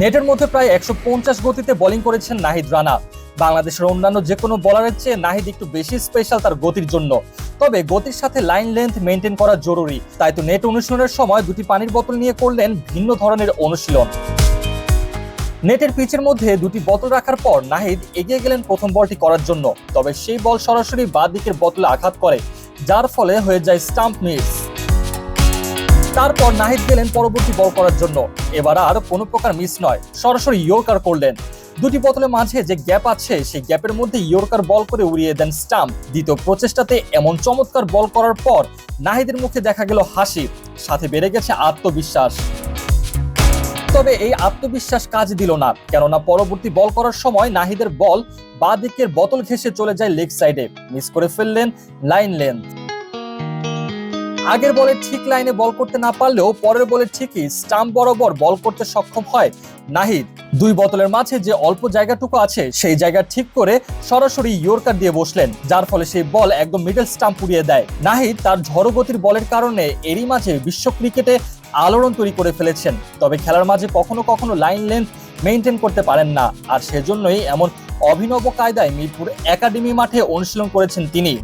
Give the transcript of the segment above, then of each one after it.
নেটের মধ্যে প্রায় একশো পঞ্চাশ গতিতে বোলিং করেছেন নাহিদ রানা। বাংলাদেশের অন্যান্য যে কোনো বলারের চেয়ে নাহিদ একটু বেশি স্পেশাল তার গতির জন্য। তবে গতির সাথে লাইন লেন্থ মেনটেন করা জরুরি। তাই তো নেট অনুশীলনের সময় দুটি পানির বোতল নিয়ে করলেন ভিন্ন ধরনের অনুশীলন। নেটের পিচের মধ্যে দুটি বোতল রাখার পর নাহিদ এগিয়ে গেলেন প্রথম বলটি করার জন্য। তবে সেই বল সরাসরি বাঁ দিকের বোতলে আঘাত করে, যার ফলে হয়ে যায় স্টাম্প মিস তারপর নাহিদ গেলেন পরবর্তী বল করার জন্য। এবার আর কোনো প্রকার মিস নয়, সরাসরি ইয়র্কার করলেন। দুটি বোতলের মাঝে যে গ্যাপ আছে, সেই গ্যাপের মধ্যে ইয়র্কার বল করে উড়িয়ে দেন স্টাম্প। দ্বিতীয় প্রচেষ্টাতে এমন চমৎকার বল করার পর নাহিদের মুখে দেখা গেল হাসি, সাথে বেড়ে গেছে আত্মবিশ্বাস। তবে এই আত্মবিশ্বাস কাজ দিল না, কেননা পরবর্তী বল করার সময় নাহিদের বল বাঁ দিকের বোতল ঘেসে চলে যায় লেগ সাইডে। মিস করে ফেললেন লাইন লেন্থ। আগের বলে ঠিক লাইনে বল করতে না পারলেও পরের বলে ঠিকই স্টাম্প বরাবর বল করতে সক্ষম হয় নাহিদ। দুই বোতলের মাঝে যে অল্প জায়গাটুকু আছে, সেই জায়গা ঠিক করে সরাসরি ইয়র্কার দিয়ে বসলেন, যার ফলে সেই বল একদম মিডল স্টাম্প উড়িয়ে দেয়। নাহিদ তার ঝড়ো গতির বলের কারণে এরই মাঝে বিশ্ব ক্রিকেটে আলোড়ন তৈরি করে ফেলেছেন, তবে খেলার মাঝে কখনো কখনো লাইন লেন্থ মেনটেন করতে পারেন না, আর সেজন্যই এমন অভিনব কায়দায় মিরপুর একাডেমি মাঠে অনুশীলন করেছেন তিনি।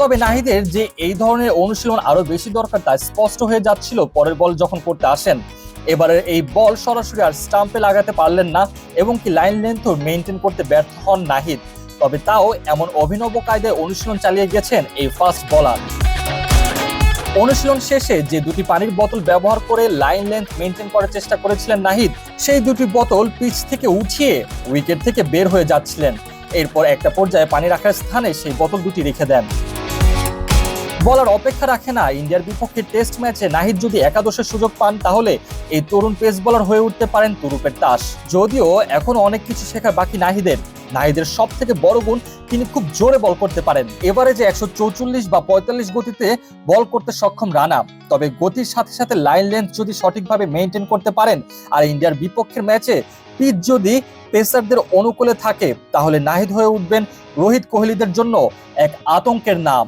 তবে নাহিদের যে এই ধরনের অনুশীলন আরও বেশি দরকার তা স্পষ্ট হয়ে যাচ্ছিল পরের বল যখন করতে আসেন। এবারের এই বল সরাসরি আর স্টাম্পে লাগাতে পারলেন না এবং কি লাইন লেন্থও মেনটেন করতে ব্যর্থ হন নাহিদ। তবে তাও এমন অভিনব কায়দায় অনুশীলন চালিয়ে গেছেন এই ফাস্ট বলার। অনুশীলন শেষে যে দুটি পানির বোতল ব্যবহার করে লাইন লেন্থ মেনটেন করার চেষ্টা করেছিলেন নাহিদ, সেই দুটি বোতল পিচ থেকে উঠিয়ে উইকেট থেকে বের হয়ে যাচ্ছিলেন। এরপর একটা পর্যায়ে পানি রাখার স্থানে সেই বোতল দুটি রেখে দেন। বলার অপেক্ষা রাখে না। ইন্ডিয়ার বিপক্ষে টেস্ট ম্যাচে নাহিদ যদি একাদশের সুযোগ পান, তাহলে এই তরুণ পেস বোলার হয়ে উঠতে পারেন তুরুপের তাস। যদিও এখন অনেক কিছু শেখা বাকি নাহিদের। নাহিদের সব থেকে বড় গুণ, তিনি খুব জোরে বল করতে পারেন। এবারে যে একশো চৌচল্লিশ বা পঁয়তাল্লিশ গতিতে বল করতে সক্ষম রানা, তবে গতির সাথে সাথে লাইন লেন্থ যদি সঠিকভাবে মেনটেন করতে পারেন, আর ইন্ডিয়ার বিপক্ষের ম্যাচে পিচ যদি পেসারদের অনুকূলে থাকে, তাহলে নাহিদ হয়ে উঠবেন রোহিত কোহলিদের জন্য এক আতঙ্কের নাম।